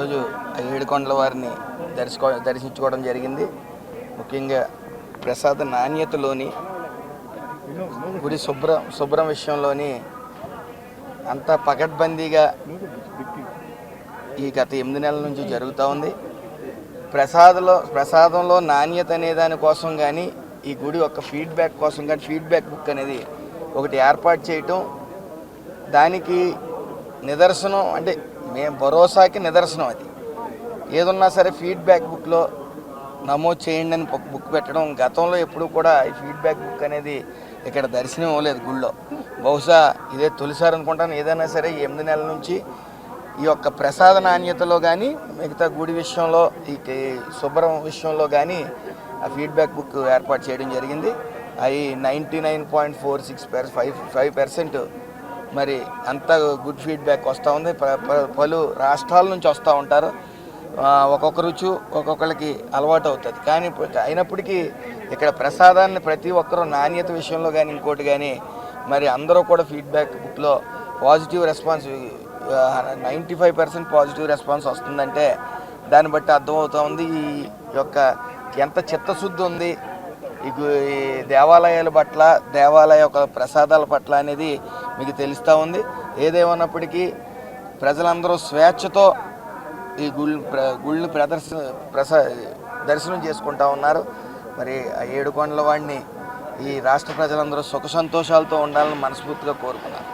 రోజు ఏడుకొండల వారిని దర్శకో దర్శించుకోవడం జరిగింది. ముఖ్యంగా ప్రసాద నాణ్యతలోని గుడి శుభ్రం శుభ్రం విషయంలోని అంత పకడ్బందీగా ఈ గత ఎనిమిది నెలల నుంచి జరుగుతూ ఉంది. ప్రసాదంలో ప్రసాదంలో నాణ్యత అనే దానికోసం కానీ ఈ గుడి యొక్క ఫీడ్బ్యాక్ కోసం కానీ ఫీడ్బ్యాక్ బుక్ అనేది ఒకటి ఏర్పాటు చేయటం దానికి నిదర్శనం అంటే మేము భరోసాకి నిదర్శనం అది. ఏదున్నా సరే ఫీడ్బ్యాక్ బుక్లో నమోదు చేయండి అని బుక్ బుక్ పెట్టడం. గతంలో ఎప్పుడు కూడా ఈ ఫీడ్బ్యాక్ బుక్ అనేది ఇక్కడ దర్శనం ఇవ్వలేదు గుళ్ళో. బహుశా ఇదే తొలిసారి అనుకుంటాను. ఏదైనా సరే ఎనిమిది నెలల నుంచి ఈ యొక్క ప్రసాద నాణ్యతలో కానీ మిగతా గుడి విషయంలో ఈ శుభ్రం విషయంలో కానీ ఆ ఫీడ్బ్యాక్ బుక్ ఏర్పాటు చేయడం జరిగింది. అవి ninety nine point four six per five five percent మరి అంత గుడ్ ఫీడ్బ్యాక్ వస్తూ ఉంది. ప- ప- పలు రాష్ట్రాల నుంచి వస్తూ ఉంటారు. ఒక్కొక్క రుచి ఒక్కొక్కరికి అలవాటు అవుతుంది. కానీ ఇప్పుడు అయినప్పటికీ ఇక్కడ ప్రసాదాన్ని ప్రతి ఒక్కరూ నాణ్యత విషయంలో కానీ ఇంకోటి కానీ మరి అందరూ కూడా ఫీడ్బ్యాక్ బుక్లో positive response ninety five percent positive response వస్తుందంటే దాన్ని బట్టి అర్థమవుతూ ఉంది. ఈ యొక్క ఎంత చిత్తశుద్ధి ఉంది ఈ ఈ దేవాలయాల పట్ల దేవాలయ యొక్క ప్రసాదాల పట్ల అనేది మీకు తెలుస్తూ ఉంది. ఏదేమన్నప్పటికీ ప్రజలందరూ స్వేచ్ఛతో ఈ గుళ్ళు గుళ్ళు ప్రదర్శన ప్రస దర్శనం చేసుకుంటా ఉన్నారు. మరి ఆ ఏడు కొండల వాడిని ఈ రాష్ట్ర ప్రజలందరూ సుఖ సంతోషాలతో ఉండాలని మనస్ఫూర్తిగా కోరుకున్నారు